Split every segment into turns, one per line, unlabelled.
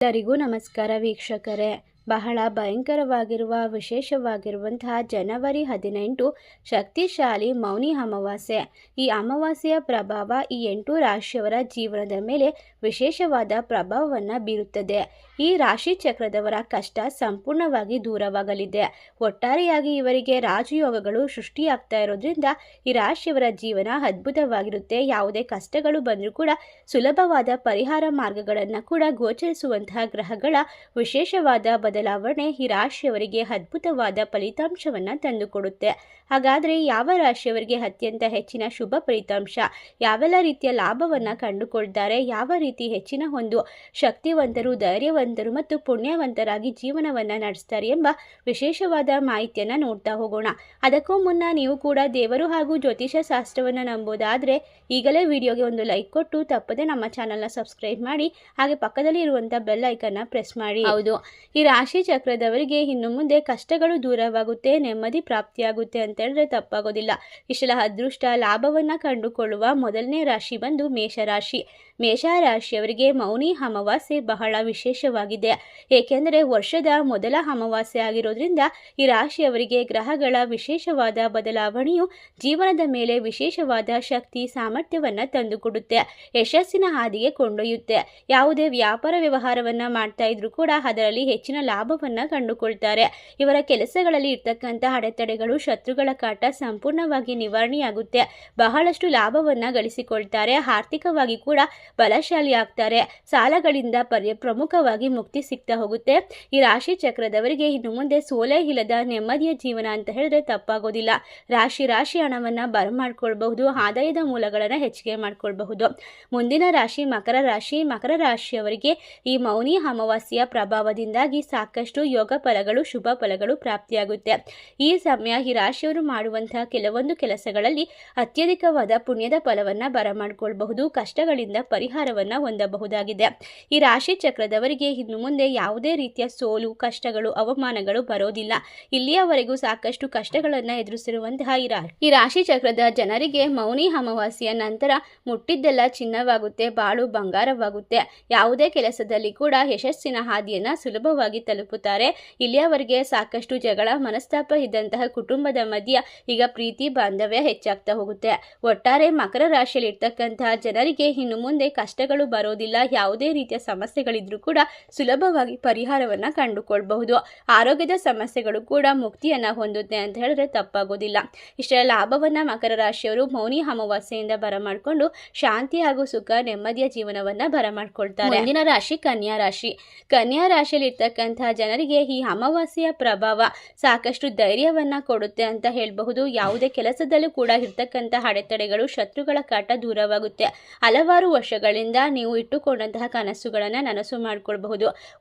ಎಲ್ಲರಿಗೂ ನಮಸ್ಕಾರ ವೀಕ್ಷಕರೇ. ಬಹಳ ಭಯಂಕರವಾಗಿರುವ, ವಿಶೇಷವಾಗಿರುವಂತಹ ಜನವರಿ ಹದಿನೆಂಟು ಶಕ್ತಿಶಾಲಿ ಮೌನಿ ಅಮಾವಾಸ್ಯೆ. ಈ ಅಮಾವಾಸ್ಯೆಯ ಪ್ರಭಾವ ಈ ಎಂಟು ರಾಶಿಯವರ ಜೀವನದ ಮೇಲೆ ವಿಶೇಷವಾದ ಪ್ರಭಾವವನ್ನು ಬೀರುತ್ತದೆ. ಈ ರಾಶಿ ಚಕ್ರದವರ ಕಷ್ಟ ಸಂಪೂರ್ಣವಾಗಿ ದೂರವಾಗಲಿದೆ. ಒಟ್ಟಾರೆಯಾಗಿ ಇವರಿಗೆ ರಾಜಯೋಗಗಳು ಸೃಷ್ಟಿಯಾಗ್ತಾ ಇರೋದ್ರಿಂದ ಈ ರಾಶಿಯವರ ಜೀವನ ಅದ್ಭುತವಾಗಿರುತ್ತೆ. ಯಾವುದೇ ಕಷ್ಟಗಳು ಬಂದರೂ ಕೂಡ ಸುಲಭವಾದ ಪರಿಹಾರ ಮಾರ್ಗಗಳನ್ನು ಕೂಡ ಗೋಚರಿಸುವಂತಹ ಗ್ರಹಗಳ ವಿಶೇಷವಾದ ಬದಲಾವಣೆ ಈ ರಾಶಿಯವರಿಗೆ ಅದ್ಭುತವಾದ ಫಲಿತಾಂಶವನ್ನು ತಂದುಕೊಡುತ್ತೆ. ಹಾಗಾದರೆ ಯಾವ ರಾಶಿಯವರಿಗೆ ಅತ್ಯಂತ ಹೆಚ್ಚಿನ ಶುಭ ಫಲಿತಾಂಶ? ಯಾವೆಲ್ಲ ರೀತಿಯ ಲಾಭವನ್ನು ಕಂಡುಕೊಳ್ತಾರೆ? ಯಾವ ರೀತಿ ಹೆಚ್ಚಿನ ಒಂದು ಶಕ್ತಿವಂತರು ಧೈರ್ಯವಂತರು ಮತ್ತು ಪುಣ್ಯವಂತರಾಗಿ ಜೀವನವನ್ನು ನಡೆಸ್ತಾರೆ ಎಂಬ ವಿಶೇಷವಾದ ಮಾಹಿತಿಯನ್ನು ನೋಡ್ತಾ ಹೋಗೋಣ. ಅದಕ್ಕೂ ಮುನ್ನ ನೀವು ಕೂಡ ದೇವರು ಹಾಗೂ ಜ್ಯೋತಿಷ ಶಾಸ್ತ್ರವನ್ನು ನಂಬೋದಾದರೆ ಈಗಲೇ ವಿಡಿಯೋಗೆ ಒಂದು ಲೈಕ್ ಕೊಟ್ಟು ತಪ್ಪದೆ ನಮ್ಮ ಚಾನಲ್ನ ಸಬ್ಸ್ಕ್ರೈಬ್ ಮಾಡಿ ಹಾಗೆ ಪಕ್ಕದಲ್ಲಿ ಇರುವಂಥ ಬೆಲ್ ಐಕನ್ನ ಪ್ರೆಸ್ ಮಾಡಿ. ಹೌದು. ಈ ರಾಶಿ ಚಕ್ರದವರಿಗೆ ಇನ್ನು ಮುಂದೆ ಕಷ್ಟಗಳು ದೂರವಾಗುತ್ತೆ ನೆಮ್ಮದಿ ಪ್ರಾಪ್ತಿಯಾಗುತ್ತೆ ಅಂತ ಹೇಳಿದ್ರೆ ತಪ್ಪಾಗೋದಿಲ್ಲ. ಇಷ್ಟೆಲ್ಲ ಅದೃಷ್ಟ ಲಾಭವನ್ನು ಕಂಡುಕೊಳ್ಳುವ ಮೊದಲನೇ ರಾಶಿ ಬಂದು ಮೇಷರಾಶಿ. ಮೇಷರಾಶಿಯವರಿಗೆ ಮೌನಿ ಅಮಾವಾಸ್ಯೆ ಬಹಳ ವಿಶೇಷವಾಗಿದೆ ಏಕೆಂದರೆ ವರ್ಷದ ಮೊದಲ ಅಮಾವಾಸ್ಯೆ ಆಗಿರೋದ್ರಿಂದ ಈ ರಾಶಿಯವರಿಗೆ ಗ್ರಹಗಳ ವಿಶೇಷವಾದ ಬದಲಾವಣೆಯು ಜೀವನದ ಮೇಲೆ ವಿಶೇಷವಾದ ಶಕ್ತಿ, ಸಾಮರ್ಥ್ಯವನ್ನು ತಂದುಕೊಡುತ್ತೆ. ಯಶಸ್ಸಿನ ಹಾದಿಗೆ ಕೊಂಡೊಯ್ಯುತ್ತೆ. ಯಾವುದೇ ವ್ಯಾಪಾರ ವ್ಯವಹಾರವನ್ನು ಮಾಡ್ತಾ ಇದ್ರೂ ಕೂಡ ಅದರಲ್ಲಿ ಹೆಚ್ಚಿನ ಲಾಭವನ್ನು ಕಂಡುಕೊಳ್ತಾರೆ. ಇವರ ಕೆಲಸಗಳಲ್ಲಿ ಇರ್ತಕ್ಕಂಥ ಅಡೆತಡೆಗಳು ಶತ್ರುಗಳ ಕಾಟ ಸಂಪೂರ್ಣವಾಗಿ ನಿವಾರಣೆಯಾಗುತ್ತೆ. ಬಹಳಷ್ಟು ಲಾಭವನ್ನು ಗಳಿಸಿಕೊಳ್ತಾರೆ. ಆರ್ಥಿಕವಾಗಿ ಕೂಡ ಬಲಶಾಲಿ ಆಗ್ತಾರೆ ಸಾಲಗಳಿಂದ ಪರ್ಯ ಪ್ರಮುಖವಾಗಿ ಮುಕ್ತಿ ಸಿಗ್ತಾ ಹೋಗುತ್ತೆ. ಈ ರಾಶಿ ಚಕ್ರದವರಿಗೆ ಇನ್ನು ಮುಂದೆ ಸೋಲೆ ಇಲ್ಲದ ನೆಮ್ಮದಿಯ ಜೀವನ ಅಂತ ಹೇಳಿದ್ರೆ ತಪ್ಪಾಗೋದಿಲ್ಲ. ರಾಶಿ ರಾಶಿ ಹಣವನ್ನು ಬರಮಾಡ್ಕೊಳ್ಬಹುದು ಆದಾಯದ ಮೂಲಗಳನ್ನು ಹೆಚ್ಚಿಗೆ ಮಾಡ್ಕೊಳ್ಬಹುದು. ಮುಂದಿನ ರಾಶಿ ಮಕರ ರಾಶಿ, ಮಕರ ರಾಶಿಯವರಿಗೆ ಈ ಮೌನಿ ಅಮಾವಾಸ್ಯೆಯ ಪ್ರಭಾವದಿಂದಾಗಿ ಸಾಕಷ್ಟು ಯೋಗ ಫಲಗಳು, ಶುಭ ಫಲಗಳು ಪ್ರಾಪ್ತಿಯಾಗುತ್ತೆ. ಈ ಸಮಯ ಈ ರಾಶಿಯವರು ಮಾಡುವಂತಹ ಕೆಲವೊಂದು ಕೆಲಸಗಳಲ್ಲಿ ಅತ್ಯಧಿಕವಾದ ಪುಣ್ಯದ ಫಲವನ್ನು ಬರಮಾಡ್ಕೊಳ್ಬಹುದು, ಕಷ್ಟಗಳಿಂದ ಪರಿಹಾರವನ್ನು ಹೊಂದಬಹುದಾಗಿದೆ. ಈ ರಾಶಿ ಚಕ್ರದವರಿಗೆ ಇನ್ನು ಮುಂದೆ ಯಾವುದೇ ರೀತಿಯ ಸೋಲು, ಕಷ್ಟಗಳು, ಅವಮಾನಗಳು ಬರೋದಿಲ್ಲ. ಇಲ್ಲಿಯವರೆಗೂ ಸಾಕಷ್ಟು ಕಷ್ಟಗಳನ್ನು ಎದುರಿಸಿರುವಂತಹ ಈ ಈ ರಾಶಿ ಚಕ್ರದ ಜನರಿಗೆ ಮೌನಿ ಅಮಾವಾಸ್ಯ ನಂತರ ಮುಟ್ಟಿದ್ದೆಲ್ಲ ಚಿನ್ನವಾಗುತ್ತೆ, ಬಾಳು ಬಂಗಾರವಾಗುತ್ತೆ. ಯಾವುದೇ ಕೆಲಸದಲ್ಲಿ ಕೂಡ ಯಶಸ್ಸಿನ ಹಾದಿಯನ್ನು ಸುಲಭವಾಗಿ ತಲುಪುತ್ತಾರೆ. ಇಲ್ಲಿಯವರೆಗೆ ಸಾಕಷ್ಟು ಜಗಳ, ಮನಸ್ತಾಪ ಇದ್ದಂತಹ ಕುಟುಂಬದ ಮಧ್ಯ ಈಗ ಪ್ರೀತಿ, ಬಾಂಧವ್ಯ ಹೆಚ್ಚಾಗ್ತಾ ಹೋಗುತ್ತೆ. ಒಟ್ಟಾರೆ ಮಕರ ರಾಶಿಯಲ್ಲಿ ಇರ್ತಕ್ಕಂತಹ ಜನರಿಗೆ ಇನ್ನು ಮುಂದೆ ಕಷ್ಟಗಳು ಬರೋದಿಲ್ಲ. ಯಾವುದೇ ರೀತಿಯ ಸಮಸ್ಯೆಗಳಿದ್ರೂ ಕೂಡ ಸುಲಭವಾಗಿ ಪರಿಹಾರವನ್ನು ಕಂಡುಕೊಳ್ಬಹುದು. ಆರೋಗ್ಯದ ಸಮಸ್ಯೆಗಳು ಕೂಡ ಮುಕ್ತಿಯನ್ನು ಹೊಂದುತ್ತೆ ಅಂತ ಹೇಳಿದ್ರೆ ತಪ್ಪಾಗೋದಿಲ್ಲ. ಇಷ್ಟರ ಲಾಭವನ್ನು ಮಕರ ರಾಶಿಯವರು ಮೌನಿ ಅಮಾವಾಸ್ಯೆಯಿಂದ ಬರಮಾಡಿಕೊಂಡು ಶಾಂತಿ ಹಾಗೂ ಸುಖ, ನೆಮ್ಮದಿಯ ಜೀವನವನ್ನು ಬರಮಾಡ್ಕೊಳ್ತಾರೆ. ಮುಂದಿನ ರಾಶಿ ಕನ್ಯಾ ರಾಶಿ. ಕನ್ಯಾ ರಾಶಿಯಲ್ಲಿ ಇರ್ತಕ್ಕಂತಹ ಜನರಿಗೆ ಈ ಅಮಾವಾಸ್ಯೆಯ ಪ್ರಭಾವ ಸಾಕಷ್ಟು ಧೈರ್ಯವನ್ನ ಕೊಡುತ್ತೆ ಅಂತ ಹೇಳಬಹುದು. ಯಾವುದೇ ಕೆಲಸದಲ್ಲೂ ಕೂಡ ಇರ್ತಕ್ಕಂತಹ ಅಡೆತಡೆಗಳು ಶತ್ರುಗಳ ಕಾಟ ದೂರವಾಗುತ್ತೆ. ಹಲವಾರು ವರ್ಷಗಳಿಂದ ನೀವು ಇಟ್ಟುಕೊಂಡಂತಹ ಕನಸುಗಳನ್ನು ನನಸು ಮಾಡಿಕೊಳ್ಬಹುದು.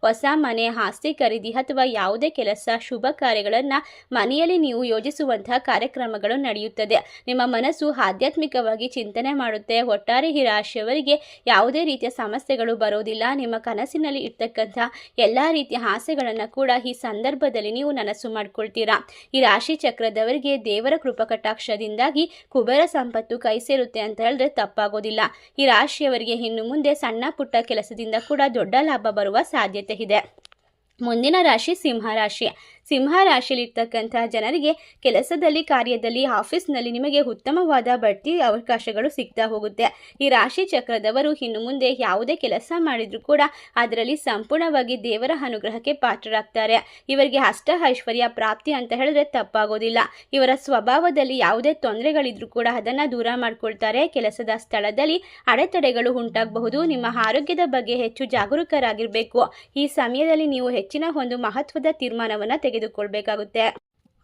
ಹೊಸ ಮನೆ, ಆಸ್ತಿ ಖರೀದಿ ಅಥವಾ ಯಾವುದೇ ಕೆಲಸ, ಶುಭ ಕಾರ್ಯಗಳನ್ನು ಮನೆಯಲ್ಲಿ ನೀವು ಯೋಜಿಸುವಂತಹ ಕಾರ್ಯಕ್ರಮಗಳು ನಡೆಯುತ್ತದೆ. ನಿಮ್ಮ ಮನಸ್ಸು ಆಧ್ಯಾತ್ಮಿಕವಾಗಿ ಚಿಂತನೆ ಮಾಡುತ್ತೆ. ಒಟ್ಟಾರೆ ಈ ರಾಶಿಯವರಿಗೆ ಯಾವುದೇ ರೀತಿಯ ಸಮಸ್ಯೆಗಳು ಬರೋದಿಲ್ಲ ನಿಮ್ಮ ಕನಸಿನಲ್ಲಿ ಇರ್ತಕ್ಕಂಥ ಎಲ್ಲ ರೀತಿಯ ಆಸೆಗಳನ್ನು ಕೂಡ ಈ ಸಂದರ್ಭದಲ್ಲಿ ನೀವು ನನಸು ಮಾಡ್ಕೊಳ್ತೀರಾ. ಈ ರಾಶಿ ಚಕ್ರದವರಿಗೆ ದೇವರ ಕೃಪಕಟಾಕ್ಷದಿಂದಾಗಿ ಕುಬೇರ ಸಂಪತ್ತು ಕೈ ಸೇರುತ್ತೆ ಅಂತ ಹೇಳಿದ್ರೆ ತಪ್ಪಾಗೋದಿಲ್ಲ. ಈ ರಾಶಿಯವರಿಗೆ ಇನ್ನು ಮುಂದೆ ಸಣ್ಣ ಪುಟ್ಟ ಕೆಲಸದಿಂದ ಕೂಡ ದೊಡ್ಡ ಲಾಭ ಬರುವ ಸಾಧ್ಯತೆ ಇದೆ. ಮುಂದಿನ ರಾಶಿ ಸಿಂಹರಾಶಿ ಸಿಂಹ ರಾಶಿಯಲ್ಲಿರ್ತಕ್ಕಂಥ ಜನರಿಗೆ ಕೆಲಸದಲ್ಲಿ, ಕಾರ್ಯದಲ್ಲಿ, ಆಫೀಸ್ನಲ್ಲಿ ನಿಮಗೆ ಉತ್ತಮವಾದ ಬಡ್ತಿ ಅವಕಾಶಗಳು ಸಿಗ್ತಾ ಹೋಗುತ್ತೆ. ಈ ರಾಶಿ ಚಕ್ರದವರು ಇನ್ನು ಮುಂದೆ ಯಾವುದೇ ಕೆಲಸ ಮಾಡಿದ್ರು ಕೂಡ ಅದರಲ್ಲಿ ಸಂಪೂರ್ಣವಾಗಿ ದೇವರ ಅನುಗ್ರಹಕ್ಕೆ ಪಾತ್ರರಾಗ್ತಾರೆ. ಇವರಿಗೆ ಅಷ್ಟ ಐಶ್ವರ್ಯ ಪ್ರಾಪ್ತಿ ಅಂತ ಹೇಳಿದ್ರೆ ತಪ್ಪಾಗೋದಿಲ್ಲ. ಇವರ ಸ್ವಭಾವದಲ್ಲಿ ಯಾವುದೇ ತೊಂದರೆಗಳಿದ್ರೂ ಕೂಡ ಅದನ್ನು ದೂರ ಮಾಡ್ಕೊಳ್ತಾರೆ. ಕೆಲಸದ ಸ್ಥಳದಲ್ಲಿ ಅಡೆತಡೆಗಳು ಉಂಟಾಗಬಹುದು. ನಿಮ್ಮ ಆರೋಗ್ಯದ ಬಗ್ಗೆ ಹೆಚ್ಚು ಜಾಗರೂಕರಾಗಿರಬೇಕು. ಈ ಸಮಯದಲ್ಲಿ ನೀವು ಹೆಚ್ಚಿನ ಒಂದು ಮಹತ್ವದ ತೀರ್ಮಾನವನ್ನು ತೆಗೆದುಕೊಳ್ಬೇಕಾಗುತ್ತೆ.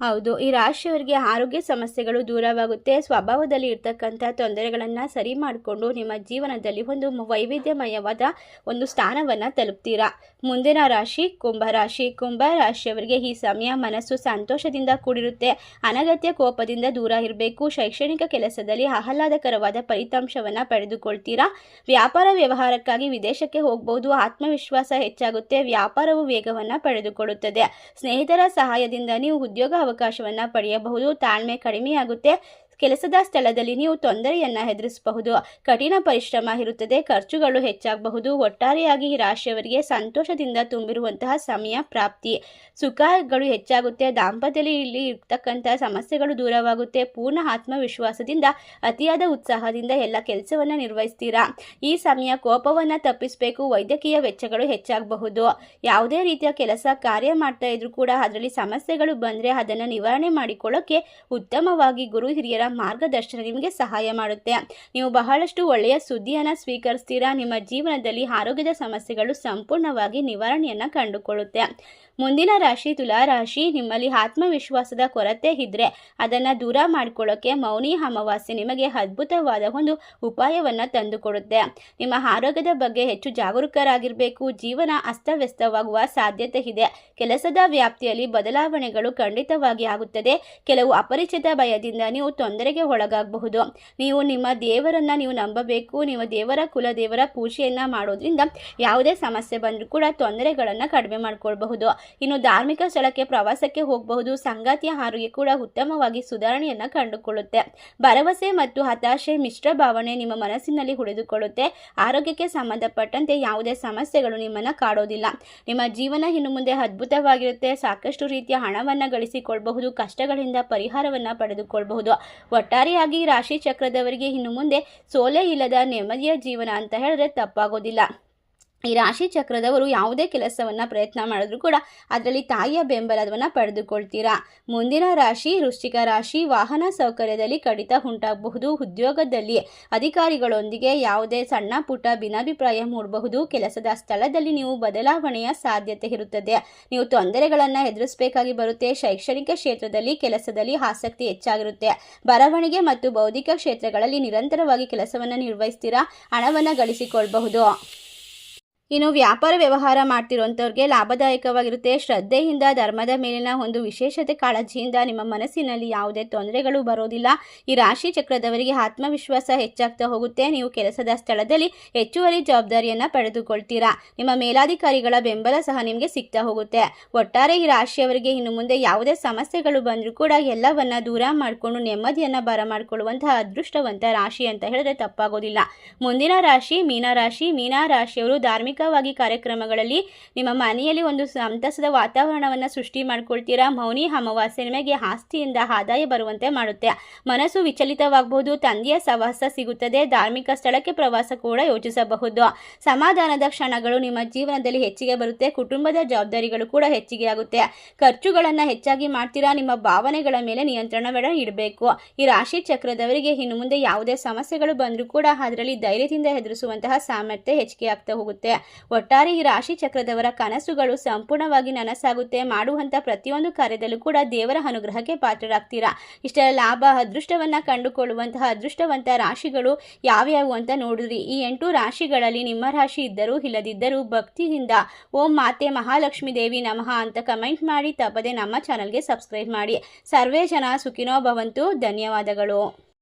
ಹೌದು, ಈ ರಾಶಿಯವರಿಗೆ ಆರೋಗ್ಯ ಸಮಸ್ಯೆಗಳು ದೂರವಾಗುತ್ತೆ. ಸ್ವಭಾವದಲ್ಲಿ ಇರ್ತಕ್ಕಂಥ ತೊಂದರೆಗಳನ್ನು ಸರಿ ಮಾಡಿಕೊಂಡು ನಿಮ್ಮ ಜೀವನದಲ್ಲಿ ಒಂದು ವೈವಿಧ್ಯಮಯವಾದ ಒಂದು ಸ್ಥಾನವನ್ನು ತಲುಪ್ತೀರಾ? ಮುಂದಿನ ರಾಶಿ ಕುಂಭರಾಶಿ ಕುಂಭ ರಾಶಿಯವರಿಗೆ ಈ ಸಮಯ ಮನಸ್ಸು ಸಂತೋಷದಿಂದ ಕೂಡಿರುತ್ತೆ. ಅನಗತ್ಯ ಕೋಪದಿಂದ ದೂರ ಇರಬೇಕು. ಶೈಕ್ಷಣಿಕ ಕೆಲಸದಲ್ಲಿ ಆಹ್ಲಾದಕರವಾದ ಫಲಿತಾಂಶವನ್ನು ಪಡೆದುಕೊಳ್ತೀರಾ? ವ್ಯಾಪಾರ ವ್ಯವಹಾರಕ್ಕಾಗಿ ವಿದೇಶಕ್ಕೆ ಹೋಗ್ಬೋದು. ಆತ್ಮವಿಶ್ವಾಸ ಹೆಚ್ಚಾಗುತ್ತೆ. ವ್ಯಾಪಾರವು ವೇಗವನ್ನು ಪಡೆದುಕೊಳ್ಳುತ್ತದೆ. ಸ್ನೇಹಿತರ ಸಹಾಯದಿಂದ ನೀವು ಉದ್ಯೋಗ ಅವಕಾಶವನ್ನು ಪಡೆಯಬಹುದು ತಾಳ್ಮೆ ಕಡಿಮೆಯಾಗುತ್ತೆ ಕೆಲಸದ ಸ್ಥಳದಲ್ಲಿ ನೀವು ತೊಂದರೆಯನ್ನು ಎದುರಿಸಬಹುದು. ಕಠಿಣ ಪರಿಶ್ರಮ ಇರುತ್ತದೆ, ಖರ್ಚುಗಳು ಹೆಚ್ಚಾಗಬಹುದು, ಒಟ್ಟಾರೆಯಾಗಿ ಈ ರಾಶಿಯವರಿಗೆ ಸಂತೋಷದಿಂದ ತುಂಬಿರುವಂತಹ ಸಮಯ ಪ್ರಾಪ್ತಿ. ಸುಖಗಳು ಹೆಚ್ಚಾಗುತ್ತೆ, ದಾಂಪತ್ಯದಲ್ಲಿ ಇಲ್ಲಿ ಇರ್ತಕ್ಕಂತಹ ಸಮಸ್ಯೆಗಳು ದೂರವಾಗುತ್ತೆ, ಪೂರ್ಣ ಆತ್ಮವಿಶ್ವಾಸದಿಂದ, ಅತಿಯಾದ ಉತ್ಸಾಹದಿಂದ ಎಲ್ಲ ಕೆಲಸವನ್ನು ನಿರ್ವಹಿಸ್ತೀರಾ? ಈ ಸಮಯ ಕೋಪವನ್ನು ತಪ್ಪಿಸಬೇಕು, ವೈದ್ಯಕೀಯ ವೆಚ್ಚಗಳು ಹೆಚ್ಚಾಗಬಹುದು. ಯಾವುದೇ ರೀತಿಯ ಕೆಲಸ, ಕಾರ್ಯ ಮಾಡ್ತಾ ಇದ್ರೂ ಕೂಡ, ಅದರಲ್ಲಿ ಸಮಸ್ಯೆಗಳು ಬಂದರೆ ಅದನ್ನು ನಿವಾರಣೆ ಮಾಡಿಕೊಳ್ಳೋಕೆ ಉತ್ತಮವಾಗಿ ಗುರು ಹಿರಿಯರ ಮಾರ್ಗದರ್ಶನ ನಿಮಗೆ ಸಹಾಯ ಮಾಡುತ್ತೆ. ನೀವು ಬಹಳಷ್ಟು ಒಳ್ಳೆಯ ಸುದ್ದಿಯನ್ನು ಸ್ವೀಕರಿಸ್ತೀರಾ? ನಿಮ್ಮ ಜೀವನದಲ್ಲಿ ಆರೋಗ್ಯದ ಸಮಸ್ಯೆಗಳು ಸಂಪೂರ್ಣವಾಗಿ ನಿವಾರಣೆಯನ್ನು ಕಂಡುಕೊಳ್ಳುತ್ತೆ. ಮುಂದಿನ ರಾಶಿ ತುಲಾ ರಾಶಿ, ನಿಮ್ಮಲ್ಲಿ ಆತ್ಮವಿಶ್ವಾಸದ ಕೊರತೆ ಇದ್ದರೆ ಅದನ್ನು ದೂರ ಮಾಡಿಕೊಳ್ಳೋಕ್ಕೆ ಮೌನಿ ಅಮಾವಾಸ್ಯೆ ನಿಮಗೆ ಅದ್ಭುತವಾದ ಒಂದು ಉಪಾಯವನ್ನು ತಂದುಕೊಡುತ್ತೆ. ನಿಮ್ಮ ಆರೋಗ್ಯದ ಬಗ್ಗೆ ಹೆಚ್ಚು ಜಾಗರೂಕರಾಗಿರಬೇಕು. ಜೀವನ ಅಸ್ತವ್ಯಸ್ತವಾಗುವ ಸಾಧ್ಯತೆ ಇದೆ. ಕೆಲಸದ ವ್ಯಾಪ್ತಿಯಲ್ಲಿ ಬದಲಾವಣೆಗಳು ಖಂಡಿತವಾಗಿ ಆಗುತ್ತದೆ. ಕೆಲವು ಅಪರಿಚಿತ ಭಯದಿಂದ ನೀವು ತೊಂದರೆಗೆ ಒಳಗಾಗಬಹುದು. ನೀವು ನಿಮ್ಮ ದೇವರನ್ನ ನೀವು ನಂಬಬೇಕು. ನೀವು ದೇವರ ಕುಲ, ದೇವರ ಪೂಜೆಯನ್ನು ಮಾಡೋದ್ರಿಂದ ಯಾವುದೇ ಸಮಸ್ಯೆ ಬಂದರೂ ಕೂಡ ತೊಂದರೆಗಳನ್ನು ಕಡಿಮೆ ಮಾಡಿಕೊಳ್ಬಹುದು. ಇನ್ನು ಧಾರ್ಮಿಕ ಸ್ಥಳಕ್ಕೆ ಪ್ರವಾಸಕ್ಕೆ ಹೋಗಬಹುದು. ಸಂಗಾತಿಯ ಆರೋಗ್ಯ ಕೂಡ ಉತ್ತಮವಾಗಿ ಸುಧಾರಣೆಯನ್ನು ಕಂಡುಕೊಳ್ಳುತ್ತೆ. ಭರವಸೆ ಮತ್ತು ಹತಾಶೆ ಮಿಶ್ರ ಭಾವನೆ ನಿಮ್ಮ ಮನಸ್ಸಿನಲ್ಲಿ ಹುಡಿದುಕೊಳ್ಳುತ್ತೆ ಆರೋಗ್ಯಕ್ಕೆ ಸಂಬಂಧಪಟ್ಟಂತೆ ಯಾವುದೇ ಸಮಸ್ಯೆಗಳು ನಿಮ್ಮನ್ನು ಕಾಡೋದಿಲ್ಲ. ನಿಮ್ಮ ಜೀವನ ಇನ್ನು ಮುಂದೆ ಅದ್ಭುತವಾಗಿರುತ್ತೆ. ಸಾಕಷ್ಟು ರೀತಿಯ ಹಣವನ್ನು ಗಳಿಸಿಕೊಳ್ಳಬಹುದು ಕಷ್ಟಗಳಿಂದ ಪರಿಹಾರವನ್ನು ಪಡೆದುಕೊಳ್ಳಬಹುದು ಒಟ್ಟಾರೆಯಾಗಿ ರಾಶಿ ಚಕ್ರದವರಿಗೆ ಇನ್ನು ಮುಂದೆ ಸೋಲೆ ಇಲ್ಲದ ನೆಮ್ಮದಿಯ ಜೀವನ ಅಂತ ಹೇಳಿದ್ರೆ ತಪ್ಪಾಗೋದಿಲ್ಲ. ಈ ರಾಶಿ ಚಕ್ರದವರು ಯಾವುದೇ ಕೆಲಸವನ್ನು ಪ್ರಯತ್ನ ಮಾಡಿದ್ರು ಕೂಡ ಅದರಲ್ಲಿ ತಾಯಿಯ ಬೆಂಬಲವನ್ನು ಪಡೆದುಕೊಳ್ತೀರಾ? ಮುಂದಿನ ರಾಶಿ, ವೃಶ್ಚಿಕ ರಾಶಿ, ವಾಹನ ಸೌಕರ್ಯದಲ್ಲಿ ಕಡಿತ ಉಂಟಾಗಬಹುದು. ಉದ್ಯೋಗದಲ್ಲಿ ಅಧಿಕಾರಿಗಳೊಂದಿಗೆ ಯಾವುದೇ ಸಣ್ಣ ಪುಟ್ಟ ಭಿನ್ನಾಭಿಪ್ರಾಯ ಮೂಡಬಹುದು. ಕೆಲಸದ ಸ್ಥಳದಲ್ಲಿ ನೀವು ಬದಲಾವಣೆಯ ಸಾಧ್ಯತೆ ಇರುತ್ತದೆ. ನೀವು ತೊಂದರೆಗಳನ್ನು ಎದುರಿಸಬೇಕಾಗಿ ಬರುತ್ತೆ. ಶೈಕ್ಷಣಿಕ ಕ್ಷೇತ್ರದಲ್ಲಿ ಕೆಲಸದಲ್ಲಿ ಆಸಕ್ತಿ ಹೆಚ್ಚಾಗಿರುತ್ತೆ. ಬರವಣಿಗೆ ಮತ್ತು ಬೌದ್ಧಿಕ ಕ್ಷೇತ್ರಗಳಲ್ಲಿ ನಿರಂತರವಾಗಿ ಕೆಲಸವನ್ನು ನಿರ್ವಹಿಸ್ತೀರಾ? ಹಣವನ್ನು ಗಳಿಸಿಕೊಳ್ಳಬಹುದು ಇನ್ನು ವ್ಯಾಪಾರ ವ್ಯವಹಾರ ಮಾಡ್ತಿರುವಂಥವ್ರಿಗೆ ಲಾಭದಾಯಕವಾಗಿರುತ್ತೆ. ಶ್ರದ್ಧೆಯಿಂದ, ಧರ್ಮದ ಮೇಲಿನ ಒಂದು ವಿಶೇಷತೆ ಕಾಳಜಿಯಿಂದ ನಿಮ್ಮ ಮನಸ್ಸಿನಲ್ಲಿ ಯಾವುದೇ ತೊಂದರೆಗಳು ಬರೋದಿಲ್ಲ. ಈ ರಾಶಿ ಚಕ್ರದವರಿಗೆ ಆತ್ಮವಿಶ್ವಾಸ ಹೆಚ್ಚಾಗ್ತಾ ಹೋಗುತ್ತೆ. ನೀವು ಕೆಲಸದ ಸ್ಥಳದಲ್ಲಿ ಹೆಚ್ಚುವರಿ ಜವಾಬ್ದಾರಿಯನ್ನು ಪಡೆದುಕೊಳ್ತೀರಾ. ನಿಮ್ಮ ಮೇಲಾಧಿಕಾರಿಗಳ ಬೆಂಬಲ ಸಹ ನಿಮಗೆ ಸಿಗ್ತಾ ಹೋಗುತ್ತೆ. ಒಟ್ಟಾರೆ ಈ ರಾಶಿಯವರಿಗೆ ಇನ್ನು ಮುಂದೆ ಯಾವುದೇ ಸಮಸ್ಯೆಗಳು ಬಂದರೂ ಕೂಡ ಎಲ್ಲವನ್ನ ದೂರ ಮಾಡಿಕೊಂಡು ನೆಮ್ಮದಿಯನ್ನು ಬರಮಾಡಿಕೊಳ್ಳುವಂತಹ ಅದೃಷ್ಟವಂತ ರಾಶಿ ಅಂತ ಹೇಳಿದ್ರೆ ತಪ್ಪಾಗೋದಿಲ್ಲ. ಮುಂದಿನ ರಾಶಿ ಮೀನ ರಾಶಿ ಮೀನ ರಾಶಿಯವರು ಧಾರ್ಮಿಕ ಧಾರ್ಮಿಕವಾಗಿ ಕಾರ್ಯಕ್ರಮಗಳಲ್ಲಿ ನಿಮ್ಮ ಮನೆಯಲ್ಲಿ ಒಂದು ಸಂತಸದ ವಾತಾವರಣವನ್ನು ಸೃಷ್ಟಿ ಮಾಡ್ಕೊಳ್ತೀರಾ? ಮೌನಿ ಅಮಾವಾಸ್ಯೆ ನಿಮಗೆ ಆಸ್ತಿಯಿಂದ ಆದಾಯ ಬರುವಂತೆ ಮಾಡುತ್ತೆ. ಮನಸ್ಸು ವಿಚಲಿತವಾಗಬಹುದು ತಂದೆಯ ಸವಾಸ ಸಿಗುತ್ತದೆ, ಧಾರ್ಮಿಕ ಸ್ಥಳಕ್ಕೆ ಪ್ರವಾಸ ಕೂಡ ಯೋಚಿಸಬಹುದು. ಸಮಾಧಾನದ ಕ್ಷಣಗಳು ನಿಮ್ಮ ಜೀವನದಲ್ಲಿ ಹೆಚ್ಚಿಗೆ ಬರುತ್ತೆ, ಕುಟುಂಬದ ಜವಾಬ್ದಾರಿಗಳು ಕೂಡ ಹೆಚ್ಚಿಗೆ ಆಗುತ್ತೆ. ಖರ್ಚುಗಳನ್ನು ಹೆಚ್ಚಾಗಿ ಮಾಡ್ತೀರಾ? ನಿಮ್ಮ ಭಾವನೆಗಳ ಮೇಲೆ ನಿಯಂತ್ರಣವನ್ನು ಇಡಬೇಕು. ಈ ರಾಶಿ ಚಕ್ರದವರಿಗೆ ಇನ್ನು ಮುಂದೆ ಯಾವುದೇ ಸಮಸ್ಯೆಗಳು ಬಂದರೂ ಕೂಡ ಅದರಲ್ಲಿ ಧೈರ್ಯದಿಂದ ಎದುರಿಸುವಂತಹ ಸಾಮರ್ಥ್ಯ ಹೆಚ್ಚಿಗೆ ಆಗ್ತಾ ಹೋಗುತ್ತೆ. ಒಟ್ಟಾರೆ ಈ ರಾಶಿ ಚಕ್ರದವರ ಕನಸುಗಳು ಸಂಪೂರ್ಣವಾಗಿ ನನಸಾಗುತ್ತೆ. ಮಾಡುವಂಥ ಪ್ರತಿಯೊಂದು ಕಾರ್ಯದಲ್ಲೂ ಕೂಡ ದೇವರ ಅನುಗ್ರಹಕ್ಕೆ ಪಾತ್ರರಾಗ್ತೀರಾ? ಇಷ್ಟೆಲ್ಲ ಲಾಭ, ಅದೃಷ್ಟವನ್ನು ಕಂಡುಕೊಳ್ಳುವಂತಹ ಅದೃಷ್ಟವಂತ ರಾಶಿಗಳು ಯಾವ್ಯಾವು ಅಂತ ನೋಡಿದ್ರಿ. ಈ ಎಂಟು ರಾಶಿಗಳಲ್ಲಿ ನಿಮ್ಮ ರಾಶಿ ಇದ್ದರೂ ಇಲ್ಲದಿದ್ದರೂ ಭಕ್ತಿಯಿಂದ ಓಂ ಮಾತೆ ಮಹಾಲಕ್ಷ್ಮಿ ದೇವಿ ನಮಃ ಅಂತ ಕಮೆಂಟ್ ಮಾಡಿ, ತಪ್ಪದೆ ನಮ್ಮ ಚಾನಲ್ಗೆ ಸಬ್ಸ್ಕ್ರೈಬ್ ಮಾಡಿ. ಸರ್ವೇ ಜನ ಸುಖಿನೋ ಭವಂತು. ಧನ್ಯವಾದಗಳು.